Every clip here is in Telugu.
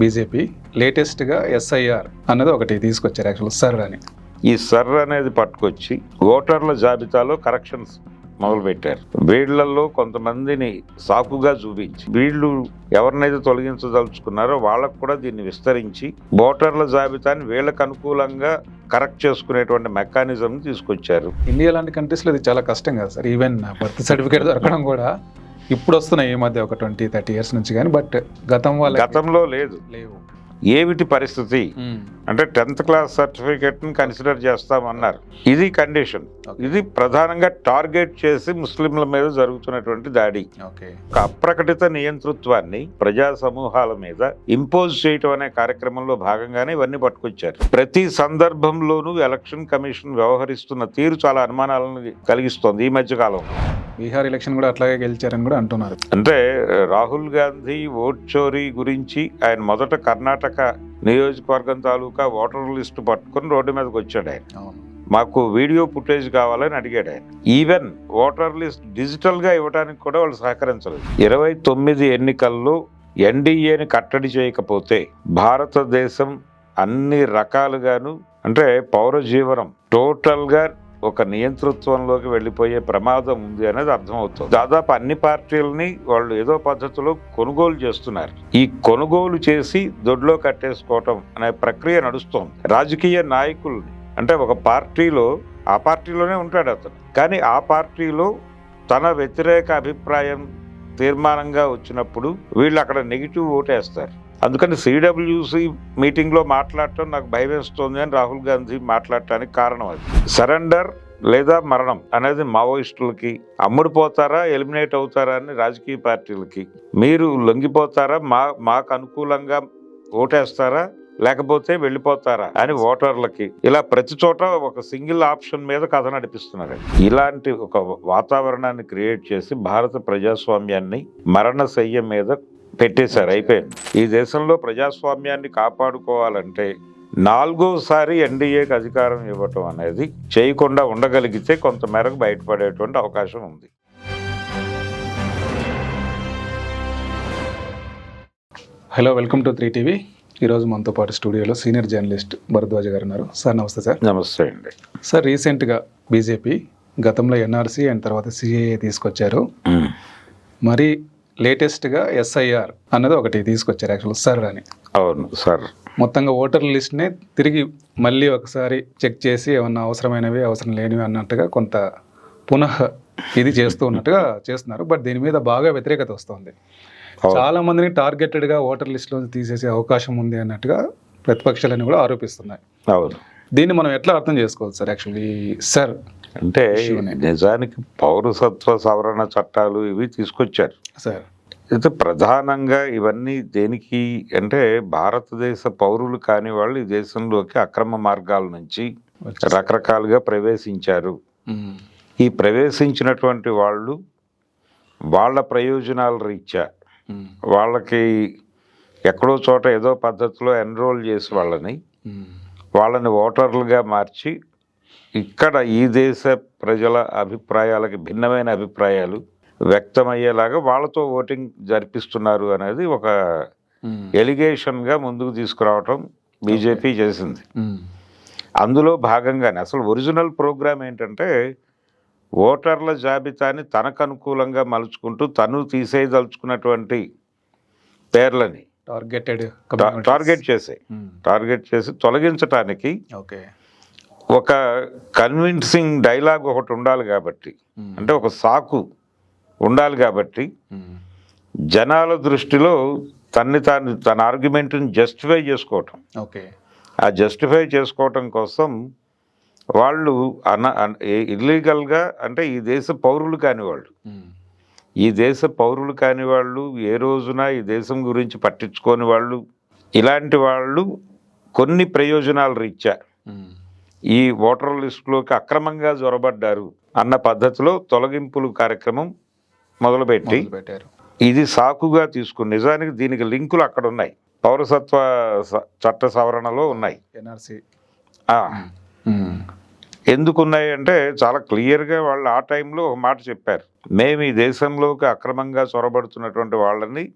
బీజేపీ లేటెస్ట్గా ఎస్ఐఆర్ అన్నది ఒకటి తీసుకొచ్చారు యాక్చువల్ సర్ అని. ఈ సర్ అనేది పట్టుకొచ్చి ఓటర్ల జాబితాలో కరెక్షన్స్ మొదలుపెట్టారు. వీళ్ళల్లో కొంతమందిని సాకుగా చూపించి వీళ్ళు ఎవరినైతే తొలగించదలుచుకున్నారో వాళ్ళకు కూడా దీన్ని విస్తరించి ఓటర్ల జాబితాని వీళ్ళకు అనుకూలంగా కరెక్ట్ చేసుకునేటువంటి మెకానిజం తీసుకొచ్చారు. ఇండియా లాంటి కంట్రీస్లో ఇది చాలా కష్టం కదా సార్. ఈవెన్ బర్త్ సర్టిఫికేట్ దొరకడం కూడా ఇప్పుడు వస్తున్నాయి ఈ మధ్య ఒక ట్వంటీ థర్టీ ఇయర్స్ నుంచి కానీ బట్ గతం వాళ్ళ గతంలో లేదు. లేవు. ఏమిటి పరిస్థితి? అంటే టెన్త్ క్లాస్ సర్టిఫికేట్ని కన్సిడర్ చేస్తామన్నారు. ఇది కండిషన్. ఇది ప్రధానంగా టార్గెట్ చేసి ముస్లింల మీద జరుగుతున్నటువంటి దాడి. ఓకే. ఒక అప్రకటిత నియంతృత్వాన్ని ప్రజా సమూహాల మీద ఇంపోజ్ చేయటం అనే కార్యక్రమంలో భాగంగానే ఇవన్నీ పట్టుకొచ్చారు. ప్రతి సందర్భంలోనూ ఎలక్షన్ కమిషన్ వ్యవహరిస్తున్న తీరు చాలా అనుమానాలను కలిగిస్తోంది ఈ మధ్య కాలంలో బీహార్ ఎలక్షన్ కూడా అట్లాగే గెలిచారని కూడా అంటున్నారు. అంటే రాహుల్ గాంధీ ఓట్ చోరీ గురించి ఆయన మొదట కర్ణాటక నియోజకవర్గం తాలూకా ఓటర్ లిస్టు పట్టుకొని రోడ్డు మీదకి వచ్చాడు ఆయన. మాకు వీడియో ఫుటేజ్ కావాలని అడిగాడు ఆయన. ఈవెన్ ఓటర్ లిస్ట్ డిజిటల్గా ఇవ్వడానికి కూడా వాళ్ళు సహకరించలేదు. ఇరవై తొమ్మిది ఎన్నికల్లో ఎన్డీఏని కట్టడి చేయకపోతే భారతదేశం అన్ని రకాలుగాను అంటే పౌర జీవనం టోటల్గా ఒక నియంతృత్వంలోకి వెళ్ళిపోయే ప్రమాదం ఉంది అనేది అర్థమవుతుంది. దాదాపు అన్ని పార్టీలని వాళ్ళు ఏదో పద్ధతిలో కొనుగోలు చేస్తున్నారు. ఈ కొనుగోలు చేసి దొడ్లో కట్టేసుకోవటం అనే ప్రక్రియ నడుస్తోంది. రాజకీయ నాయకుల్ని అంటే ఒక పార్టీలో ఆ పార్టీలోనే ఉంటాడు అతను. కానీ ఆ పార్టీలో తన వ్యతిరేక అభిప్రాయం తీర్మానంగా వచ్చినప్పుడు వీళ్ళు అక్కడ నెగిటివ్ ఓటేస్తారు. అందుకని సిడబ్ల్యూసి మీటింగ్లో మాట్లాడటం నాకు భయం వేస్తుంది అని రాహుల్ గాంధీ మాట్లాడటానికి కారణం అది. సరెండర్ లేదా మరణం అనేది మావోయిస్టులకి అమ్ముడుపోతారా ఎలిమినేట్ అవుతారా అని రాజకీయ పార్టీలకి. మీరు లొంగిపోతారా మా మాకు అనుకూలంగా ఓటేస్తారా లేకపోతే వెళ్ళిపోతారా అని ఓటర్లకి. ఇలా ప్రతి చోట ఒక సింగిల్ ఆప్షన్ మీద కథ నడిపిస్తున్నారు. ఇలాంటి ఒక వాతావరణాన్ని క్రియేట్ చేసి భారత ప్రజాస్వామ్యాన్ని మరణశయ్య మీద పెట్టేశారు అయిపోయింది. ఈ దేశంలో ప్రజాస్వామ్యాన్ని కాపాడుకోవాలంటే నాలుగోసారి ఎన్డీఏకి అధికారం ఇవ్వటం అనేది చేయకుండా ఉండగలిగితే కొంత మేరకు బయటపడేటువంటి అవకాశం ఉంది. Hello welcome to three TV ఈరోజు మనతో పాటు స్టూడియోలో సీనియర్ జర్నలిస్ట్ భరద్వాజ గారు ఉన్నారు. సార్ నమస్తే సార్. నమస్తే అండి. సార్ రీసెంట్గా బీజేపీ గతంలో ఎన్ఆర్సీ అండ్ తర్వాత సిఏఏ తీసుకొచ్చారు. మరి లేటెస్ట్గా ఎస్ఐఆర్ అన్నది ఒకటి తీసుకొచ్చారు యాక్చువల్ సర్ అని. అవును సార్. మొత్తంగా ఓటర్ లిస్ట్నే తిరిగి మళ్ళీ ఒకసారి చెక్ చేసి ఏమన్నా అవసరమైనవి అవసరం లేనివి అన్నట్టుగా కొంత పునః ఇది చేస్తూ ఉన్నట్టుగా చేస్తున్నారు. బట్ దీని మీద బాగా వ్యతిరేకత వస్తుంది. చాలా మందిని టార్గెటెడ్గా ఓటర్ లిస్ట్లో తీసేసే అవకాశం ఉంది అన్నట్టుగా ప్రతిపక్షాలని కూడా ఆరోపిస్తున్నాయి. అవును. దీన్ని మనం ఎట్లా అర్థం చేసుకోవచ్చు సార్ యాక్చువల్లీ? సార్ అంటే. నిజానికి పౌరసత్వ సవరణ చట్టాలు ఇవి తీసుకొచ్చారు. సార్. అయితే ప్రధానంగా ఇవన్నీ దేనికి అంటే భారతదేశ పౌరులు కాని వాళ్ళు ఈ దేశంలోకి అక్రమ మార్గాల నుంచి రకరకాలుగా ప్రవేశించారు. ఈ ప్రవేశించినటువంటి వాళ్ళు వాళ్ళ ప్రయోజనాల రీత్యా వాళ్ళకి ఎక్కడో చోట ఏదో పద్ధతిలో ఎన్రోల్ చేసి వాళ్ళని వాళ్ళని ఓటర్లుగా మార్చి ఇక్కడ ఈ దేశ ప్రజల అభిప్రాయాలకి భిన్నమైన అభిప్రాయాలు వ్యక్తమయ్యేలాగా వాళ్ళతో ఓటింగ్ జరిపిస్తున్నారు అనేది ఒక ఎలిగేషన్గా ముందుకు తీసుకురావటం బీజేపీ చేసింది. అందులో భాగంగానే అసలు ఒరిజినల్ ప్రోగ్రామ్ ఏంటంటే ఓటర్ల జాబితాని తనకు అనుకూలంగా మలుచుకుంటూ తను తీసేయదలుచుకున్నటువంటి పేర్లని టార్గెటెడ్ టార్గెట్ చేసే. టార్గెట్ చేసి తొలగించటానికి ఓకే. ఒక కన్విన్సింగ్ డైలాగ్ ఒకటి ఉండాలి కాబట్టి. అంటే ఒక సాకు ఉండాలి కాబట్టి జనాల దృష్టిలో తన్ని తాను తన ఆర్గ్యుమెంట్ని జస్టిఫై చేసుకోవటం. ఓకే. ఆ జస్టిఫై చేసుకోవటం కోసం వాళ్ళు అన ఇల్లీగల్గా అంటే ఈ దేశ పౌరులు కాని వాళ్ళు ఈ దేశ పౌరులు కాని వాళ్ళు ఏ రోజున ఈ దేశం గురించి పట్టించుకోని వాళ్ళు ఇలాంటి వాళ్ళు కొన్ని ప్రయోజనాల రీత్యా ఈ ఓటర్ లిస్టులోకి అక్రమంగా జొరబడ్డారు అన్న పద్ధతిలో తొలగింపులు కార్యక్రమం మొదలుపెట్టి పెట్టారు ఇది సాకుగా తీసుకుని నిజానికి దీనికి లింకులు అక్కడ ఉన్నాయి పౌరసత్వ స- చట్ట సవరణలో ఉన్నాయి. ఎన్ఆర్సి. ఆ, ఎందుకు ఉన్నాయి అంటే చాలా క్లియర్గా వాళ్ళు ఆ టైంలో ఒక మాట చెప్పారు. మేము ఈ దేశంలోకి అక్రమంగా చొరబడుతున్నటువంటి వాళ్ళని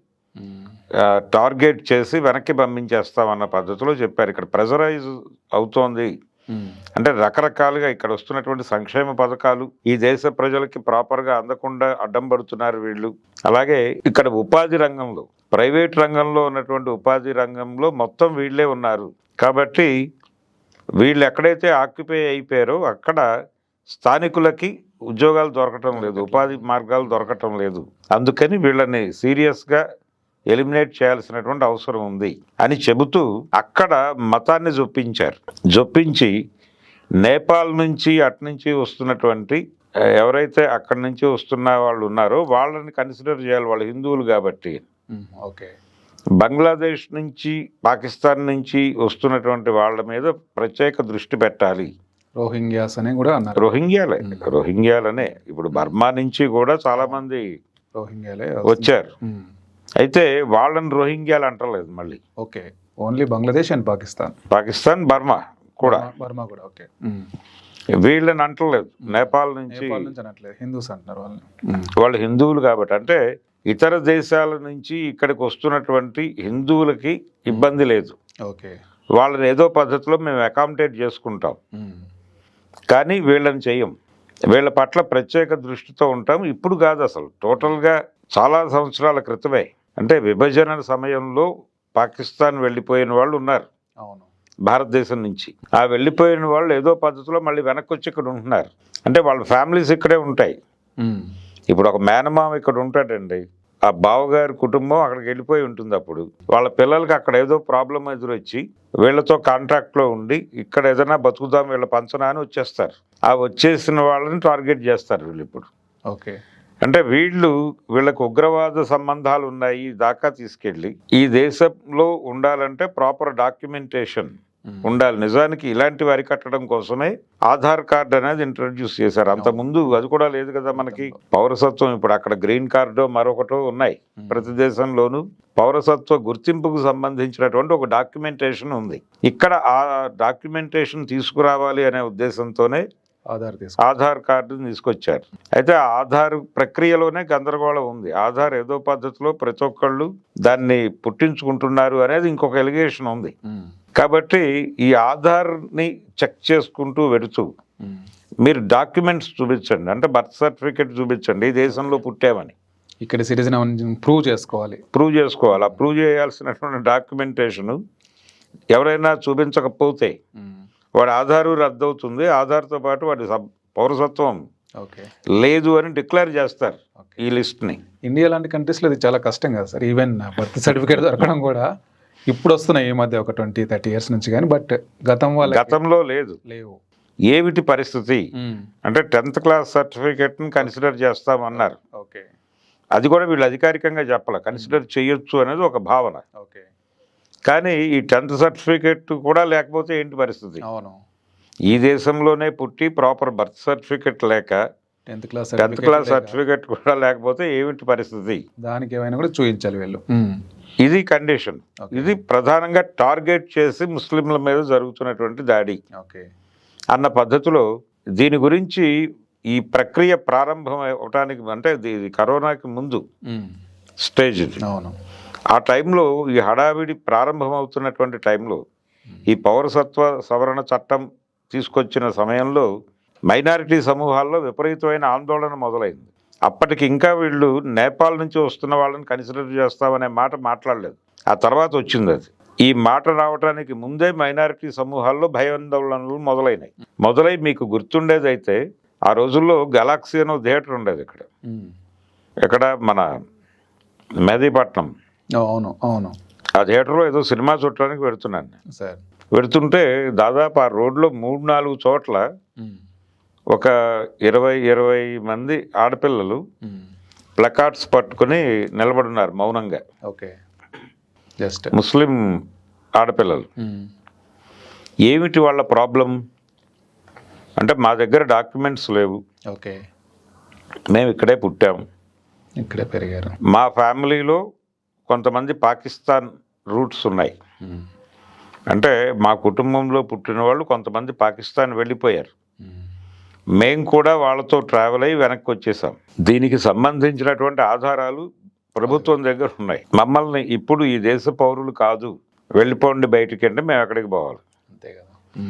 టార్గెట్ చేసి వెనక్కి పంపించేస్తామన్న పద్ధతిలో చెప్పారు. ఇక్కడ ప్రెజరైజ్ అవుతోంది అంటే రకరకాలుగా ఇక్కడ వస్తున్నటువంటి సంక్షేమ పథకాలు ఈ దేశ ప్రజలకి ప్రాపర్గా అందకుండా అడ్డం పడుతున్నారు వీళ్ళు. అలాగే ఇక్కడ ఉపాధి రంగంలో ప్రైవేట్ రంగంలో ఉన్నటువంటి ఉపాధి రంగంలో మొత్తం వీళ్ళే ఉన్నారు. కాబట్టి వీళ్ళు ఎక్కడైతే ఆక్యుపై అయిపోయారో అక్కడ స్థానికులకి ఉద్యోగాలు దొరకటం లేదు ఉపాధి మార్గాలు దొరకటం లేదు. అందుకని వీళ్ళని సీరియస్గా ఎలిమినేట్ చేయాల్సినటువంటి అవసరం ఉంది అని చెబుతూ అక్కడ మతాన్ని జొప్పించారు. జొప్పించి నేపాల్ నుంచి అటు నుంచి వస్తున్నటువంటి ఎవరైతే అక్కడి నుంచి వస్తున్న వాళ్ళు ఉన్నారో వాళ్ళని కన్సిడర్ చేయాలి వాళ్ళు హిందువులు కాబట్టి. ఓకే. బంగ్లాదేశ్ నుంచి పాకిస్తాన్ నుంచి వస్తున్నటువంటి వాళ్ళ మీద ప్రత్యేక దృష్టి పెట్టాలి. రోహింగ్యాస్ అని కూడా అన్నారు. రోహింగ్యాలే. రోహింగ్యాలనే. ఇప్పుడు బర్మా నుంచి కూడా చాలా మంది రోహింగ్యాలే వచ్చారు. అయితే వాళ్ళని రోహింగ్యాలు అంటలేదు మళ్ళీ. Okay only Bangladesh and Pakistan. Pakistan Burma కూడా. బర్మా కూడా ఓకే. వీళ్ళని అంటలేదు. నేపాల్ నుంచి హిందూస్ అంటున్నారు వాళ్ళని. వాళ్ళు హిందువులు కాబట్టి అంటే ఇతర దేశాల నుంచి ఇక్కడికి వస్తున్నటువంటి హిందువులకి ఇబ్బంది లేదు. ఓకే. వాళ్ళని ఏదో పద్ధతిలో మేము అకామిడేట్ చేసుకుంటాం. కానీ వీళ్ళని చెయ్యం. వీళ్ళ పట్ల ప్రత్యేక దృష్టితో ఉంటాం. ఇప్పుడు కాదు అసలు. టోటల్గా చాలా సంవత్సరాల క్రితమే. అంటే విభజన సమయంలో పాకిస్తాన్ వెళ్ళిపోయిన వాళ్ళు ఉన్నారు. అవును. భారతదేశం నుంచి. ఆ వెళ్ళిపోయిన వాళ్ళు ఏదో పద్ధతిలో మళ్ళీ వెనక్కి వచ్చి ఇక్కడ ఉంటున్నారు. అంటే వాళ్ళ ఫ్యామిలీస్ ఇక్కడే ఉంటాయి. ఇప్పుడు ఒక మేనమామ ఇక్కడ ఉంటాడండి. ఆ బావగారి కుటుంబం అక్కడికి వెళ్ళిపోయి ఉంటుంది అప్పుడు. వాళ్ళ పిల్లలకి అక్కడ ఏదో ప్రాబ్లం ఎదురొచ్చి వీళ్ళతో కాంట్రాక్ట్లో ఉండి ఇక్కడ ఏదైనా బతుకుదాం వీళ్ళ పంచనా అని వచ్చేస్తారు. ఆ వచ్చేసిన వాళ్ళని టార్గెట్ చేస్తారు వీళ్ళు ఇప్పుడు. ఓకే. అంటే వీళ్ళు వీళ్ళకి ఉగ్రవాద సంబంధాలు ఉన్నాయి దాకా తీసుకెళ్ళి ఈ దేశంలో ఉండాలంటే ప్రాపర్ డాక్యుమెంటేషన్. ఉండాలి. నిజానికి ఇలాంటివి అరికట్టడం కోసమే ఆధార్ కార్డ్ అనేది ఇంట్రడ్యూస్ చేశారు. అంత ముందు అది కూడా లేదు కదా మనకి పౌరసత్వం. ఇప్పుడు అక్కడ గ్రీన్ కార్డు మరొకటో ఉన్నాయి ప్రతి దేశంలోనూ. పౌరసత్వ గుర్తింపుకు సంబంధించినటువంటి ఒక డాక్యుమెంటేషన్ ఉంది. ఇక్కడ ఆ డాక్యుమెంటేషన్ తీసుకురావాలి అనే ఉద్దేశంతోనే ఆధార్ తీసుకో ఆధార్ కార్డుని తీసుకొచ్చారు. అయితే ఆధార్ ప్రక్రియలోనే గందరగోళం ఉంది. ఆధార్ ఏదో పద్ధతిలో ప్రతి ఒక్కళ్ళు దాన్ని పుట్టించుకుంటున్నారు అనేది ఇంకొక ఎలిగేషన్ ఉంది. కాబట్టి ఈ ఆధార్ని చెక్ చేసుకుంటూ వెడుతూ. మీరు డాక్యుమెంట్స్ చూపించండి. అంటే బర్త్ సర్టిఫికేట్ చూపించండి. ఈ దేశంలో పుట్టామని ఇక్కడ సిటిజన్ ప్రూవ్ చేసుకోవాలి. ప్రూవ్ చేసుకోవాలి. ఆ ప్రూవ్ చేయాల్సినటువంటి డాక్యుమెంటేషను ఎవరైనా చూపించకపోతే. వాడి ఆధారు రద్దవుతుంది. ఆధార్తో పాటు వాడి సబ్- పౌరసత్వం ఓకే. లేదు అని డిక్లేర్ చేస్తారు ఈ లిస్ట్ని. ఇండియా లాంటి కంట్రీస్లో ఇది చాలా కష్టం కదా సార్. ఈవెన్ బర్త్ సర్టిఫికేట్ దొరకడం కూడా ఇప్పుడు వస్తున్నాయి ఈ మధ్య ఒక ట్వంటీ థర్టీ ఇయర్స్ నుంచి కానీ. బట్ గతం వాళ్ళ గతంలో లేదు. లేవు. ఏమిటి పరిస్థితి? అంటే టెన్త్ క్లాస్ సర్టిఫికేట్ని కన్సిడర్ చేస్తామన్నారు. ఓకే. అది కూడా వీళ్ళు అధికారికంగా చెప్పాలి. కన్సిడర్ చేయొచ్చు అనేది ఒక భావన. ఓకే. కానీ ఈ టెన్త్ సర్టిఫికేట్ కూడా లేకపోతే ఏంటి పరిస్థితి? అవును. ఈ దేశంలోనే పుట్టి ప్రాపర్ బర్త్ సర్టిఫికేట్ లేక tenth class tenth class certificate కూడా లేకపోతే ఏమిటి పరిస్థితి? దానికి ఏమైనా కూడా చూపించాలి వీళ్ళు. ఇది కండిషన్. ఇది ప్రధానంగా టార్గెట్ చేసి ముస్లింల మీద జరుగుతున్నటువంటి దాడి. ఓకే. అన్న పద్ధతిలో దీని గురించి ఈ ప్రక్రియ ప్రారంభం అవటానికి అంటే ఇది కరోనాకి ముందు స్టేజ్ ఇది. అవును. ఆ టైంలో ఈ హడావిడి ప్రారంభం అవుతున్నటువంటి టైంలో ఈ పౌరసత్వ సవరణ చట్టం తీసుకొచ్చిన సమయంలో మైనారిటీ సమూహాల్లో విపరీతమైన ఆందోళన మొదలైంది. అప్పటికి ఇంకా వీళ్ళు నేపాల్ నుంచి వస్తున్న వాళ్ళని కన్సిడర్ చేస్తామనే మాట మాట్లాడలేదు. ఆ తర్వాత వచ్చింది అది. ఈ మాట రావడానికి ముందే మైనారిటీ సమూహాల్లో భయాందోళనలు మొదలైనాయి. మొదలై మీకు గుర్తుండేదైతే ఆ రోజుల్లో గెలాక్సీ అనే థియేటర్ ఉండేది ఇక్కడ. ఇక్కడ మన మెహదీపట్నం అవును అవును. ఆ థియేటర్లో ఏదో సినిమా చూడటానికి పెడుతున్నాను నేను. సార్. పెడుతుంటే దాదాపు ఆ రోడ్లో మూడు నాలుగు చోట్ల ఒక ఇరవై ఇరవై మంది ఆడపిల్లలు ప్లకార్డ్స్ పట్టుకుని నిలబడున్నారు మౌనంగా. ఓకే. జస్ట్. ముస్లిం ఆడపిల్లలు. ఏమిటి వాళ్ళ ప్రాబ్లం? అంటే మా దగ్గర డాక్యుమెంట్స్ లేవు. ఓకే. మేము ఇక్కడే పుట్టాము ఇక్కడే పెరిగారు. మా ఫ్యామిలీలో కొంతమంది పాకిస్తాన్ రూట్స్ ఉన్నాయి. అంటే మా కుటుంబంలో పుట్టిన వాళ్ళు కొంతమంది పాకిస్తాన్ వెళ్ళిపోయారు. మేం కూడా వాళ్ళతో ట్రావెల్ అయ్యి వెనక్కి వచ్చేసాం. దీనికి సంబంధించినటువంటి ఆధారాలు ప్రభుత్వం దగ్గర ఉన్నాయి. మమ్మల్ని ఇప్పుడు ఈ దేశ పౌరులు కాదు వెళ్ళిపోండి బయటికి అంటే మేము ఎక్కడికి పోవాలి. అంతే కదా.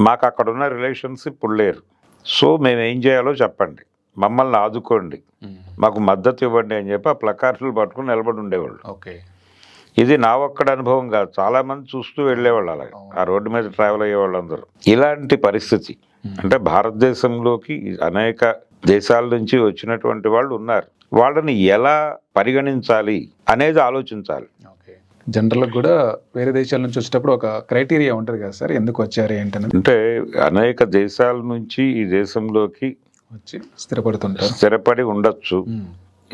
మాకు అక్కడ ఉన్న రిలేషన్స్ ఇప్పుడు లేరు. సో మేము ఏం చేయాలో చెప్పండి. మమ్మల్ని ఆదుకోండి. మాకు మద్దతు ఇవ్వండి అని చెప్పి ఆ ప్లకార్డులు పట్టుకుని నిలబడి ఉండేవాళ్ళు. ఓకే. ఇది నా ఒక్కడ అనుభవం కాదు. చాలా మంది చూస్తూ వెళ్ళేవాళ్ళు అలాగే. ఆ రోడ్డు మీద ట్రావెల్ అయ్యే వాళ్ళందరూ. ఇలాంటి పరిస్థితి. అంటే భారతదేశంలోకి అనేక దేశాల నుంచి వచ్చినటువంటి వాళ్ళు ఉన్నారు. వాళ్ళని ఎలా పరిగణించాలి అనేది ఆలోచించాలి. ఓకే. జనరల్గా కూడా వేరే దేశాల నుంచి వచ్చేటప్పుడు ఒక క్రైటీరియా ఉంటుంది కదా సార్? ఎందుకు వచ్చారు ఏంటనేది? అంటే అనేక దేశాల నుంచి ఈ దేశంలోకి వచ్చి స్థిరపడుతుంటారు. స్థిరపడి ఉండొచ్చు.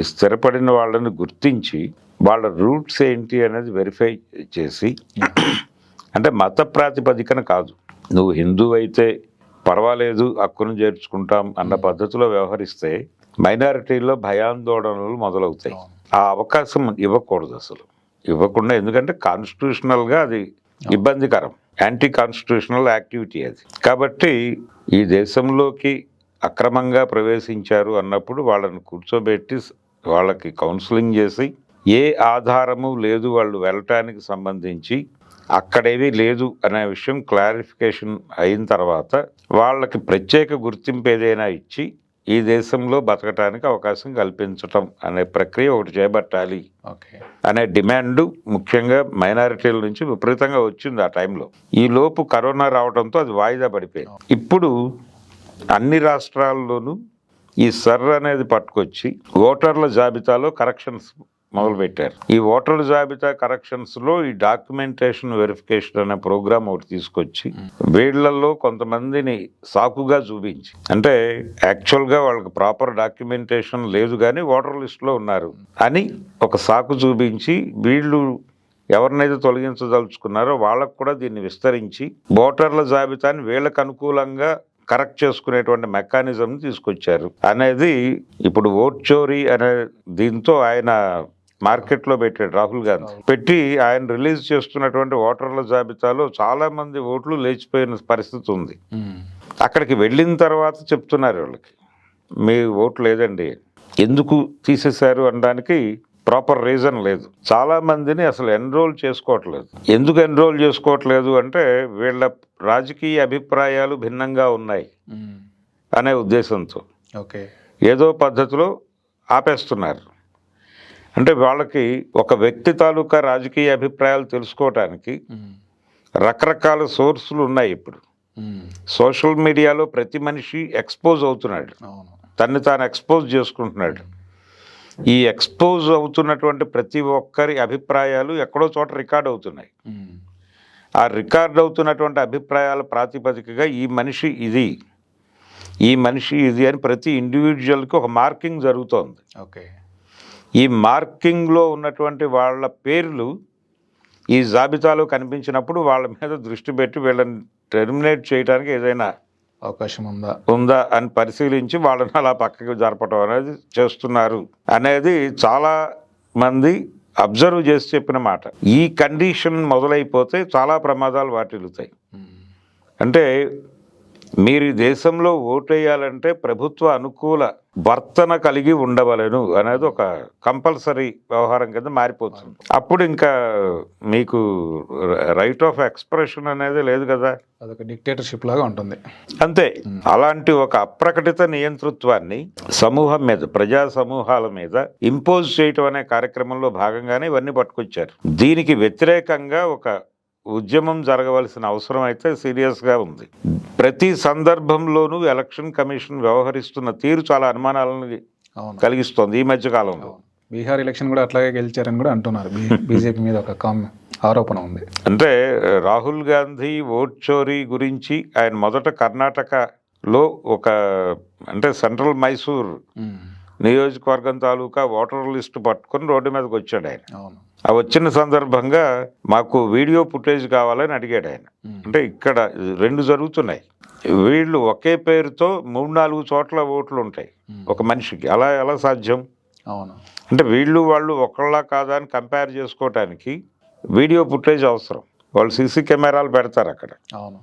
ఈ స్థిరపడిన వాళ్ళని గుర్తించి వాళ్ళ రూట్స్ ఏంటి అనేది వెరిఫై చేసి అంటే మత ప్రాతిపదికన కాదు. నువ్వు హిందూ అయితే పర్వాలేదు హక్కును చేర్చుకుంటాం అన్న పద్ధతిలో వ్యవహరిస్తే మైనారిటీల్లో భయాందోళనలు మొదలవుతాయి. ఆ అవకాశం ఇవ్వకూడదు అసలు. ఇవ్వకుండా ఎందుకంటే కాన్స్టిట్యూషనల్గా అది ఇబ్బందికరం. యాంటీ కాన్స్టిట్యూషనల్ యాక్టివిటీ అది. కాబట్టి ఈ దేశంలోకి అక్రమంగా ప్రవేశించారు అన్నప్పుడు వాళ్ళని కూర్చోబెట్టి వాళ్ళకి కౌన్సిలింగ్ చేసి ఏ ఆధారము లేదు వాళ్ళు వెళ్ళటానికి సంబంధించి అక్కడేమీ లేదు అనే విషయం క్లారిఫికేషన్ అయిన తర్వాత వాళ్ళకి ప్రత్యేక గుర్తింపు ఏదైనా ఇచ్చి ఈ దేశంలో బతకటానికి అవకాశం కల్పించటం అనే ప్రక్రియ ఒకటి చేపట్టాలి ఓకే. అనే డిమాండ్ ముఖ్యంగా మైనారిటీల నుంచి విపరీతంగా వచ్చింది ఆ టైంలో. ఈ లోపు కరోనా రావడంతో అది వాయిదా పడిపోయింది. ఇప్పుడు అన్ని రాష్ట్రాల్లోనూ ఈ సర్ అనేది పట్టుకొచ్చి ఓటర్ల జాబితాలో కరెక్షన్స్ మొదలుపెట్టారు. ఈ ఓటర్ల జాబితా కరెక్షన్స్లో ఈ డాక్యుమెంటేషన్ వెరిఫికేషన్ అనే ప్రోగ్రామ్ ఒకటి తీసుకొచ్చి వీళ్ళల్లో కొంతమందిని సాకుగా చూపించి అంటే యాక్చువల్గా వాళ్ళకి ప్రాపర్ డాక్యుమెంటేషన్ లేదు కానీ ఓటర్ లిస్ట్లో ఉన్నారు అని ఒక సాకు చూపించి వీళ్ళు ఎవరినైతే తొలగించదలుచుకున్నారో వాళ్ళకు కూడా దీన్ని విస్తరించి ఓటర్ల జాబితాని వీళ్ళకు అనుకూలంగా కరెక్ట్ చేసుకునేటువంటి మెకానిజం తీసుకొచ్చారు. అనేది ఇప్పుడు ఓట్ చోరీ అనే దీంతో ఆయన మార్కెట్లో పెట్టాడు రాహుల్ గాంధీ. పెట్టి ఆయన రిలీజ్ చేస్తున్నటువంటి ఓటర్ల జాబితాలో చాలా మంది ఓట్లు లేచిపోయిన పరిస్థితి ఉంది. అక్కడికి వెళ్ళిన తర్వాత చెప్తున్నారు వాళ్ళకి మీ ఓటు లేదండి ఎందుకు తీసేశారు అనడానికి ప్రాపర్ రీజన్ లేదు. చాలా మందిని అసలు ఎన్రోల్ చేసుకోవట్లేదు. ఎందుకు ఎన్రోల్ చేసుకోవట్లేదు అంటే వీళ్ళ రాజకీయ అభిప్రాయాలు భిన్నంగా ఉన్నాయి. అనే ఉద్దేశంతో. ఓకే. ఏదో పద్ధతిలో ఆపేస్తున్నారు. అంటే వాళ్ళకి ఒక వ్యక్తి తాలూకా రాజకీయ అభిప్రాయాలు తెలుసుకోవటానికి. రకరకాల సోర్సులు ఉన్నాయి ఇప్పుడు. సోషల్ మీడియాలో ప్రతి మనిషి ఎక్స్పోజ్ అవుతున్నాడు. తన్ని తాను ఎక్స్పోజ్ చేసుకుంటున్నాడు. ఈ ఎక్స్పోజ్ అవుతున్నటువంటి ప్రతి ఒక్కరి అభిప్రాయాలు ఎక్కడో చోట రికార్డ్ అవుతున్నాయి. ఉమ్. ఆ రికార్డ్ అవుతున్నటువంటి అభిప్రాయాల ప్రాతిపదికగా ఈ మనిషి ఇది. ఈ మనిషి ఇది అని ప్రతి ఇండివిజువల్కి ఒక మార్కింగ్ జరుగుతోంది. ఓకే. ఈ మార్కింగ్లో ఉన్నటువంటి వాళ్ళ పేర్లు ఈ జాబితాలో కనిపించినప్పుడు వాళ్ళ మీద దృష్టి పెట్టి వీళ్ళని టెర్మినేట్ చేయడానికి ఏదైనా అవకాశం ఉందా ఉందా అని పరిశీలించి వాళ్ళని అలా పక్కకి జరపడం అనేది చేస్తున్నారు అనేది చాలా మంది అబ్జర్వ్ చేసి చెప్పిన మాట. ఈ కండిషన్ మొదలైపోతే చాలా ప్రమాదాలు వాటిల్లుతాయి. అంటే మీరు దేశంలో ఓటేయాలంటే ప్రభుత్వ అనుకూల వర్తన కలిగి ఉండవలను అనేది ఒక కంపల్సరీ వ్యవహారం కింద మారిపోతుంది. అప్పుడు ఇంకా మీకు రైట్ ఆఫ్ ఎక్స్ప్రెషన్ అనేది లేదు కదా. అదొక డిక్టేటర్షిప్ లాగా ఉంటుంది. అంతే. అలాంటి ఒక అప్రకటిత నియంతృత్వాన్ని సమూహం మీద ప్రజా సమూహాల మీద ఇంపోజ్ చేయటం అనే కార్యక్రమంలో భాగంగానే ఇవన్నీ పట్టుకొచ్చారు. దీనికి వ్యతిరేకంగా ఒక ఉద్యమం జరగవలసిన అవసరం అయితే సీరియస్గా ఉంది. ప్రతి సందర్భంలోనూ ఎలక్షన్ కమిషన్ వ్యవహరిస్తున్న తీరు చాలా అనుమానాలను కలిగిస్తోంది ఈ మధ్య కాలంలో. బీహార్ ఎలక్షన్ కూడా అట్లాగే గెలిచారని కూడా అంటున్నారు. బీజేపీ మీద ఒక కామ్ ఆరోపణ ఉంది. అంటే రాహుల్ గాంధీ ఓట్ చోరీ గురించి ఆయన మొదట కర్ణాటకలో ఒక అంటే సెంట్రల్ మైసూర్. నియోజకవర్గం తాలూకా ఓటర్ లిస్టు పట్టుకొని రోడ్డు మీదకి వచ్చాడు ఆయన. అవును. ఆ వచ్చిన సందర్భంగా మాకు వీడియో ఫుటేజ్ కావాలని అడిగాడు ఆయన. అంటే ఇక్కడ రెండు జరుగుతున్నాయి. వీళ్ళు ఒకే పేరుతో మూడు నాలుగు చోట్ల ఓట్లు ఉంటాయి. ఒక మనిషికి. అలా ఎలా సాధ్యం? అవును. అంటే వీళ్ళు వాళ్ళు ఒకళ్ళ కాదా అని కంపేర్ చేసుకోవటానికి వీడియో ఫుటేజ్ అవసరం. వాళ్ళు సీసీ కెమెరాలు పెడతారు అక్కడ. అవును.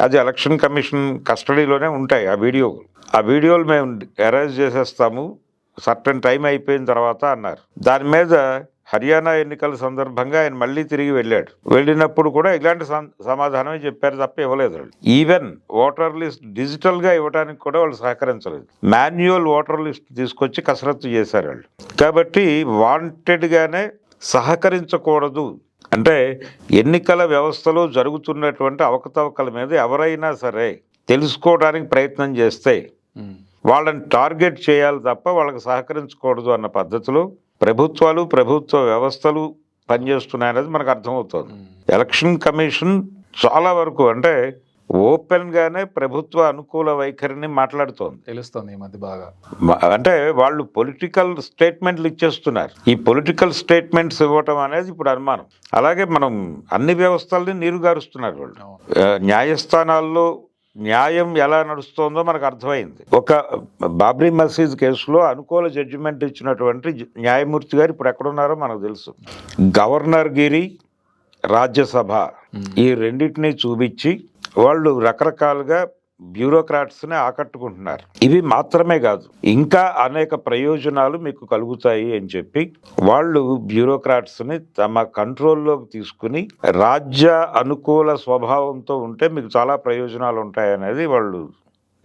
అది ఎలక్షన్ కమిషన్ కస్టడీలోనే ఉంటాయి ఆ వీడియో ఆ వీడియోలు మేము అరేంజ్ చేసేస్తాము. సర్టన్ టైం అయిపోయిన తర్వాత అన్నారు. దాని మీద హర్యానా ఎన్నికల సందర్భంగా ఆయన మళ్ళీ తిరిగి వెళ్ళాడు. వెళ్ళినప్పుడు కూడా ఇలాంటి సమాధానమే చెప్పారు తప్ప ఇవ్వలేదు వాళ్ళు. ఈవెన్ ఓటర్ లిస్ట్ డిజిటల్గా ఇవ్వడానికి కూడా వాళ్ళు సహకరించలేదు. మాన్యువల్ ఓటర్ లిస్ట్ తీసుకొచ్చి కసరత్తు చేశారు వాళ్ళు. కాబట్టి వాంటెడ్ గానే సహకరించకూడదు. అంటే ఎన్నికల వ్యవస్థలో జరుగుతున్నటువంటి అవకతవకల మీద ఎవరైనా సరే తెలుసుకోవడానికి ప్రయత్నం చేస్తే ఉమ్. వాళ్ళని టార్గెట్ చేయాలి తప్ప వాళ్ళకి సహకరించకూడదు అన్న పద్ధతిలో ప్రభుత్వాలు ప్రభుత్వ వ్యవస్థలు పనిచేస్తున్నాయనేది మనకు అర్థమవుతుంది. ఎలక్షన్ కమిషన్ చాలా వరకు అంటే ఓపెన్ గానే ప్రభుత్వ అనుకూల వైఖరిని మాట్లాడుతోంది. తెలుస్తుంది ఈ మధ్య బాగా. అంటే వాళ్ళు పొలిటికల్ స్టేట్మెంట్లు ఇచ్చేస్తున్నారు. ఈ పొలిటికల్ స్టేట్మెంట్స్ ఇవ్వటం అనేది ఇప్పుడు అనుమానం. అలాగే మనం అన్ని వ్యవస్థల్ని నీరుగారుస్తున్నారు వాళ్ళు. న్యాయస్థానాల్లో న్యాయం ఎలా నడుస్తోందో మనకు అర్థమైంది. ఒక బాబ్రీ మసీద్ కేసులో అనుకూల జడ్జిమెంట్ ఇచ్చినటువంటి న్యాయమూర్తి గారు ఇప్పుడు ఎక్కడున్నారో మనకు తెలుసు. గవర్నర్ గిరి రాజ్యసభ ఈ రెండింటిని చూపించి వాళ్ళు రకరకాలుగా బ్యూరోక్రాట్స్ని ఆకట్టుకుంటున్నారు. ఇవి మాత్రమే కాదు ఇంకా అనేక ప్రయోజనాలు మీకు కలుగుతాయి అని చెప్పి వాళ్ళు బ్యూరోక్రాట్స్ని తమ కంట్రోల్లోకి తీసుకుని రాజ్య అనుకూల స్వభావంతో ఉంటే మీకు చాలా ప్రయోజనాలు ఉంటాయనేది వాళ్ళు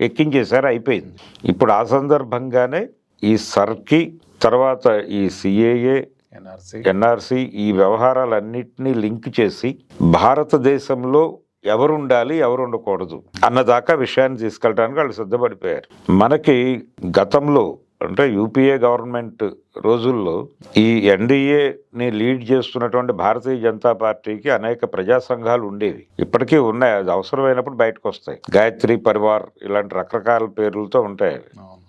ఎక్కించేశారు అయిపోయింది. ఇప్పుడు ఆ సందర్భంగానే ఈ సర్కి తర్వాత ఈ సిఏఏ ఎన్ఆర్సీ. ఎన్ఆర్సి ఈ వ్యవహారాలన్నింటినీ లింక్ చేసి భారతదేశంలో ఎవరు ఉండాలి ఎవరు ఉండకూడదు అన్నదాకా విషయాన్ని తీసుకెళ్ళడానికి వాళ్ళు సిద్ధపడిపోయారు. మనకి గతంలో అంటే యూపీఏ గవర్నమెంట్ రోజుల్లో ఈ ఎన్డీఏని లీడ్ చేస్తున్నటువంటి భారతీయ జనతా పార్టీకి అనేక ప్రజా సంఘాలు ఉండేవి. ఇప్పటికీ ఉన్నాయి అది అవసరమైనప్పుడు బయటకు వస్తాయి గాయత్రి పరివార్ ఇలాంటి రకరకాల పేర్లతో ఉంటాయి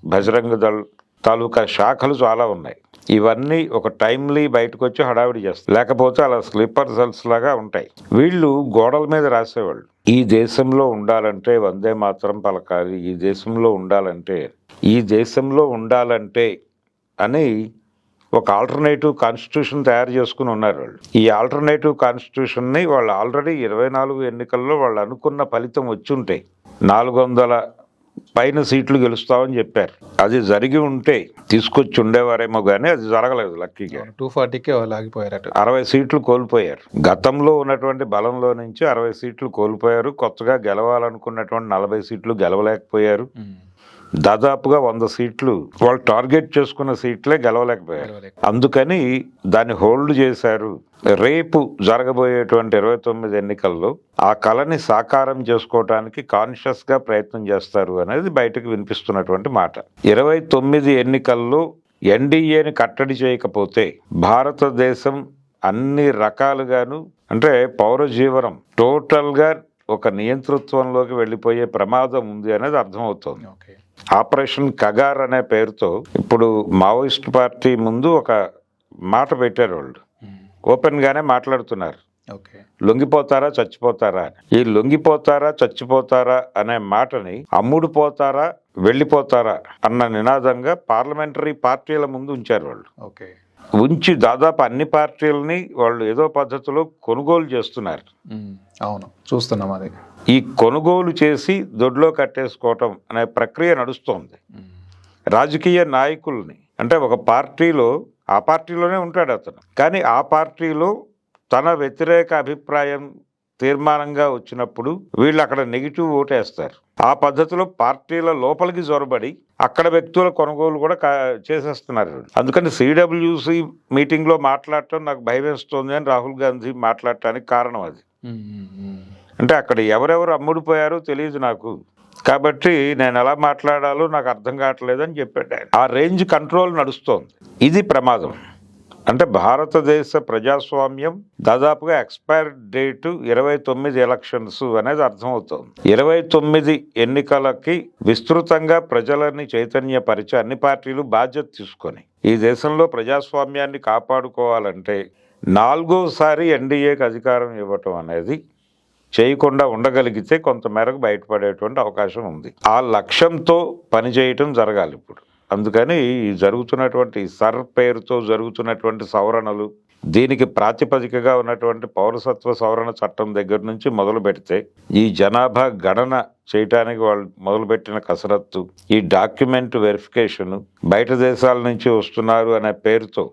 బజరంగ దళ్ తాలూకా శాఖలు చాలా ఉన్నాయి. ఇవన్నీ ఒక టైమ్లీ బయటకు వచ్చి హడావిడి చేస్తారు లేకపోతే అలా స్లీపర్ సెల్స్ లాగా ఉంటాయి. వీళ్ళు గోడల మీద రాసేవాళ్ళు. ఈ దేశంలో ఉండాలంటే వందే మాత్రం పలకాలి. ఈ దేశంలో ఉండాలంటే ఈ దేశంలో ఉండాలంటే అని ఒక ఆల్టర్నేటివ్ కాన్స్టిట్యూషన్ తయారు చేసుకుని ఉన్నారు వాళ్ళు. ఈ ఆల్టర్నేటివ్ కాన్స్టిట్యూషన్ని వాళ్ళు ఆల్రెడీ ఇరవై నాలుగు ఎన్నికల్లో వాళ్ళు అనుకున్న ఫలితం వచ్చి ఉంటాయి నాలుగు వందల పైన సీట్లు గెలుస్తామని చెప్పారు. అది జరిగి ఉంటే తీసుకొచ్చి ఉండేవారేమో కానీ అది జరగలేదు లక్కీగా. టూ ఫార్టీకే వాళ్ళు ఆగిపోయారట అరవై సీట్లు కోల్పోయారు. గతంలో ఉన్నటువంటి బలంలో నుంచి అరవై సీట్లు కోల్పోయారు. కొత్తగా గెలవాలనుకున్నటువంటి నలభై సీట్లు గెలవలేకపోయారు. దాదాపుగా వంద సీట్లు వాళ్ళు టార్గెట్ చేసుకున్న సీట్లే గెలవలేకపోయారు. గెలవలేక. అందుకని దాన్ని హోల్డ్ చేశారు. రేపు జరగబోయేటువంటి ఇరవై తొమ్మిది ఎన్నికల్లో ఆ కళని సాకారం చేసుకోవడానికి కాన్షియస్గా ప్రయత్నం చేస్తారు అనేది బయటకు వినిపిస్తున్నటువంటి మాట. ఇరవై తొమ్మిది ఎన్నికల్లో ఎన్డీఏని కట్టడి చేయకపోతే భారతదేశం అన్ని రకాలుగాను అంటే పౌర జీవనం టోటల్గా ఒక నియంతృత్వంలోకి వెళ్ళిపోయే ప్రమాదం ఉంది అనేది అర్థమవుతోంది. ఓకే. ఆపరేషన్ కగార్ అనే పేరుతో ఇప్పుడు మావోయిస్ట్ పార్టీ ముందు ఒక మాట పెట్టారు వాళ్ళు. ఉమ్. ఓపెన్ గానే మాట్లాడుతున్నారు. ఓకే. లొంగిపోతారా చచ్చిపోతారా అని. ఈ లొంగిపోతారా చచ్చిపోతారా అనే మాటని అమ్ముడు పోతారా వెళ్ళిపోతారా అన్న నినాదంగా పార్లమెంటరీ పార్టీల ముందు ఉంచారు వాళ్ళు. ఓకే. ఉంచి దాదాపు అన్ని పార్టీలని వాళ్ళు ఏదో పద్ధతిలో కొనుగోలు చేస్తున్నారు. ఉమ్. అవును. చూస్తున్నాం అది. ఈ కొనుగోలు చేసి దొడ్లో కట్టేసుకోవటం అనే ప్రక్రియ నడుస్తోంది. రాజకీయ నాయకుల్ని అంటే ఒక పార్టీలో ఆ పార్టీలోనే ఉంటాడు అతను. కానీ ఆ పార్టీలో తన వ్యతిరేక అభిప్రాయం తీర్మానంగా వచ్చినప్పుడు వీళ్ళు అక్కడ నెగిటివ్ ఓటేస్తారు. ఆ పద్ధతిలో పార్టీల లోపలికి జొరబడి అక్కడ వ్యక్తుల కొనుగోలు కూడా చేసేస్తున్నారు అందుకని సిడబ్ల్యూసి మీటింగ్లో మాట్లాడటం నాకు భయం వేస్తుంది అని రాహుల్ గాంధీ మాట్లాడటానికి కారణం అది. అంటే అక్కడ ఎవరెవరు అమ్ముడిపోయారో తెలియదు నాకు. కాబట్టి నేను ఎలా మాట్లాడాలో నాకు అర్థం కావట్లేదు అని చెప్పాడు ఆయన. ఆ రేంజ్ కంట్రోల్ నడుస్తోంది. ఇది ప్రమాదం. అంటే భారతదేశ ప్రజాస్వామ్యం దాదాపుగా ఎక్స్పైర్ డేట్ ఇరవై తొమ్మిది ఎలక్షన్స్ అనేది అర్థమవుతోంది. ఇరవై తొమ్మిది ఎన్నికలకి విస్తృతంగా ప్రజలని చైతన్యపరిచి అన్ని పార్టీలు బాధ్యత తీసుకొని ఈ దేశంలో ప్రజాస్వామ్యాన్ని కాపాడుకోవాలంటే నాలుగోసారి ఎన్డీఏకి అధికారం ఇవ్వటం అనేది చేయకుండా ఉండగలిగితే కొంత మేరకు బయటపడేటువంటి అవకాశం ఉంది. ఆ లక్ష్యంతో పనిచేయటం జరగాలి ఇప్పుడు. అందుకని ఈ జరుగుతున్నటువంటి సర్ పేరుతో జరుగుతున్నటువంటి సవరణలు దీనికి ప్రాతిపదికగా ఉన్నటువంటి పౌరసత్వ సవరణ చట్టం దగ్గర నుంచి మొదలు పెడితే ఈ జనాభా గణన చేయటానికి వాళ్ళు మొదలుపెట్టిన కసరత్తు ఈ డాక్యుమెంట్ వెరిఫికేషన్ బయట దేశాల నుంచి వస్తున్నారు అనే పేరుతో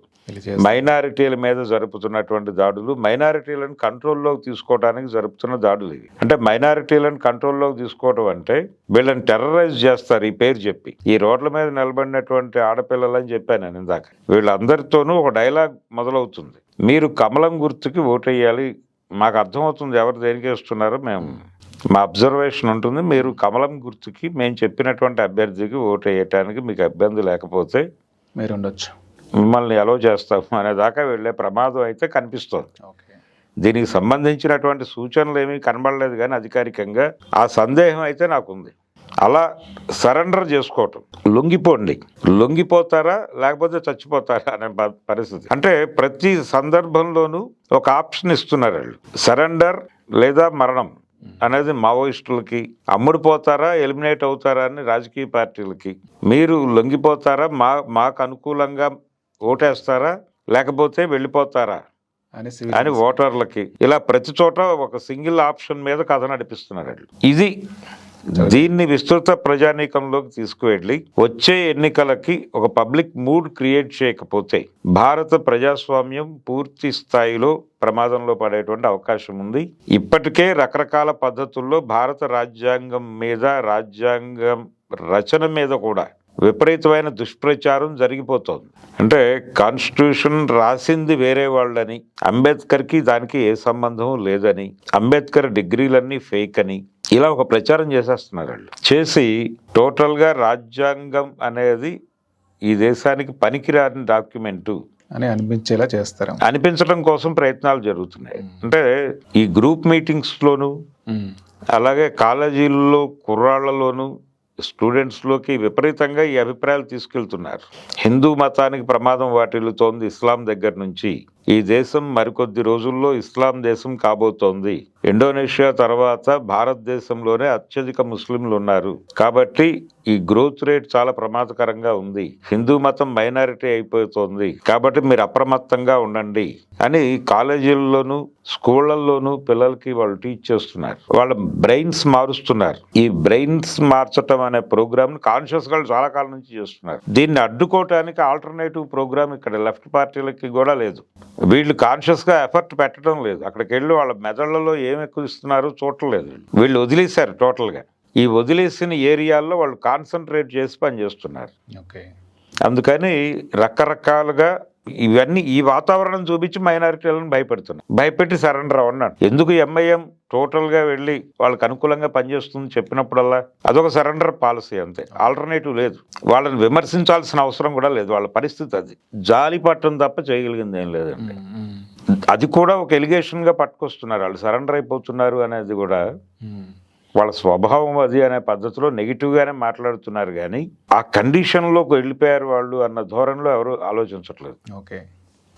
మైనారిటీల మీద జరుపుతున్నటువంటి దాడులు మైనారిటీలను కంట్రోల్లోకి తీసుకోవడానికి జరుపుతున్న దాడులు ఇవి. అంటే మైనారిటీలను కంట్రోల్లోకి తీసుకోవడం అంటే వీళ్ళని టెర్రరైజ్ చేస్తారు ఈ పేరు చెప్పి. ఈ రోడ్ల మీద నిలబడినటువంటి ఆడపిల్లలని చెప్పాను నేను ఇందాక. వీళ్ళందరితోనూ ఒక డైలాగ్ మొదలవుతుంది. మీరు కమలం గుర్తుకి ఓటేయాలి మాకు అర్థమవుతుంది ఎవరు దేనికి వేస్తున్నారో మేము. మా అబ్జర్వేషన్ ఉంటుంది. మీరు కమలం గుర్తుకి మేము చెప్పినటువంటి అభ్యర్థికి ఓటు వేయటానికి మీకు ఇబ్బంది లేకపోతే మీరు ఉండొచ్చు. మిమ్మల్ని అలో చేస్తాము అనే దాకా వెళ్ళే ప్రమాదం అయితే కనిపిస్తోంది. దీనికి సంబంధించినటువంటి సూచనలు ఏమీ కనబడలేదు కానీ అధికారికంగా ఆ సందేహం అయితే నాకుంది. అలా సరెండర్ చేసుకోవటం. లొంగిపోండి. లొంగిపోతారా? లేకపోతే చచ్చిపోతారా అనే పరిస్థితి. అంటే ప్రతి సందర్భంలోనూ ఒక ఆప్షన్ ఇస్తున్నారు వాళ్ళు. సరెండర్ లేదా మరణం అనేది మావోయిస్టులకి అమ్ముడు పోతారా ఎలిమినేట్ అవుతారా అని రాజకీయ పార్టీలకి. మీరు లొంగిపోతారా? మా మాకు అనుకూలంగా ఓటేస్తారా? లేకపోతే వెళ్ళిపోతారా? అని అని ఓటర్లకి. ఇలా ప్రతి చోట ఒక సింగిల్ ఆప్షన్ మీద కథ నడిపిస్తున్నారు. ఇది దీన్ని విస్తృత ప్రజానీకంలోకి తీసుకువెళ్ళి వచ్చే ఎన్నికలకి ఒక పబ్లిక్ మూడ్ క్రియేట్ చేయకపోతే భారత ప్రజాస్వామ్యం పూర్తి స్థాయిలో ప్రమాదంలో పడేటువంటి అవకాశం ఉంది. ఇప్పటికే రకరకాల పద్ధతుల్లో భారత రాజ్యాంగం మీద రాజ్యాంగం రచన మీద కూడా విపరీతమైన దుష్ప్రచారం జరిగిపోతోంది. అంటే కాన్స్టిట్యూషన్ రాసింది వేరే వాళ్ళని అంబేద్కర్కి దానికి ఏ సంబంధం లేదని అంబేద్కర్ డిగ్రీలన్నీ ఫేక్ అని ఇలా ఒక ప్రచారం చేసేస్తున్నారు వాళ్ళు. చేసి టోటల్గా రాజ్యాంగం అనేది ఈ దేశానికి పనికిరాని డాక్యుమెంటు అని అనిపించేలా చేస్తారు. అనిపించడం కోసం ప్రయత్నాలు జరుగుతున్నాయి. అంటే ఈ గ్రూప్ మీటింగ్స్లోను. అలాగే కాలేజీల్లో కుర్రాళ్ళలోను స్టూడెంట్స్లోకి విపరీతంగా ఈ అభిప్రాయాలు తీసుకెళ్తున్నారు. హిందూ మతానికి ప్రమాదం వాటిల్లుతోంది ఇస్లాం దగ్గర నుంచి. ఈ దేశం మరికొద్ది రోజుల్లో ఇస్లాం దేశం కాబోతోంది. ఇండోనేషియా తర్వాత భారతదేశంలోనే అత్యధిక ముస్లింలు ఉన్నారు. కాబట్టి ఈ గ్రోత్ రేట్ చాలా ప్రమాదకరంగా ఉంది. హిందూ మతం మైనారిటీ అయిపోతుంది. కాబట్టి మీరు అప్రమత్తంగా ఉండండి అని కాలేజీల్లోనూ స్కూళ్ళల్లోనూ పిల్లలకి వాళ్ళు టీచ్ చేస్తున్నారు. వాళ్ళ బ్రెయిన్స్ మారుస్తున్నారు. ఈ బ్రెయిన్స్ మార్చటం అనే ప్రోగ్రామ్ కాన్షియస్గా చాలా కాలం నుంచి చేస్తున్నారు. దీన్ని అడ్డుకోవటానికి ఆల్టర్నేటివ్ ప్రోగ్రామ్ ఇక్కడ లెఫ్ట్ పార్టీలకి కూడా లేదు. వీళ్ళు కాన్షియస్గా ఎఫర్ట్ పెట్టడం లేదు. అక్కడికి వెళ్ళి వాళ్ళ మెదళ్ళలో ఏం ఎక్కువ ఇస్తున్నారో చూడలేదు వీళ్ళు వదిలేశారు టోటల్గా ఈ వదిలేసిన ఏరియాల్లో వాళ్ళు కాన్సన్ట్రేట్ చేసి పనిచేస్తున్నారు ఓకే. అందుకని రకరకాలుగా ఇవన్నీ ఈ వాతావరణం చూపించి మైనారిటీలను భయపెడుతున్నారు భయపెట్టి సరెండర్ అవ్వన్నాడు ఎందుకు ఎంఐఎం టోటల్గా వెళ్ళి వాళ్ళకి అనుకూలంగా పనిచేస్తుంది చెప్పినప్పుడల్లా అదొక సరెండర్ పాలసీ అంతే. ఆల్టర్నేటివ్ లేదు. వాళ్ళని విమర్శించాల్సిన అవసరం కూడా లేదు. వాళ్ళ పరిస్థితి అది. జాలి పట్టడం తప్ప చేయగలిగింది ఏం లేదండి. అది కూడా ఒక ఎలిగేషన్గా పట్టుకొస్తున్నారు. వాళ్ళు సరెండర్ అయిపోతున్నారు అనేది కూడా ఉమ్. వాళ్ళ స్వభావం అది అనే పద్ధతిలో నెగిటివ్ గానే మాట్లాడుతున్నారు కానీ ఆ కండిషన్లోకి వెళ్ళిపోయారు వాళ్ళు అన్న ధోరణిలో ఎవరు ఆలోచించట్లేదు. ఓకే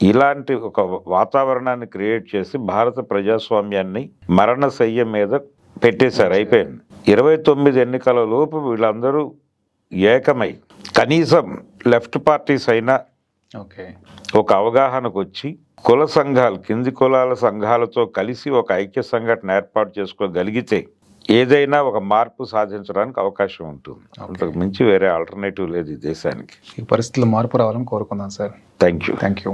ఇలాంటి ఒక వాతావరణాన్ని క్రియేట్ చేసి భారత ప్రజాస్వామ్యాన్ని మరణశయ్య మీద పెట్టేశారు. అయిపోయింది. ఇరవై తొమ్మిది ఎన్నికల లోపు వీళ్ళందరూ ఏకమై కనీసం లెఫ్ట్ పార్టీస్ అయినా ఒక అవగాహనకు వచ్చి కుల సంఘాలు కింది కులాల సంఘాలతో కలిసి ఒక ఐక్య సంఘటన ఏర్పాటు చేసుకోగలిగితే ఏదైనా ఒక మార్పు సాధించడానికి అవకాశం ఉంటుంది. అంతకు మించి వేరే ఆల్టర్నేటివ్ లేదు ఈ దేశానికి. ఈ పరిస్థితుల్లో మార్పు రావాలని కోరుకుందాం sir. Thank you thank you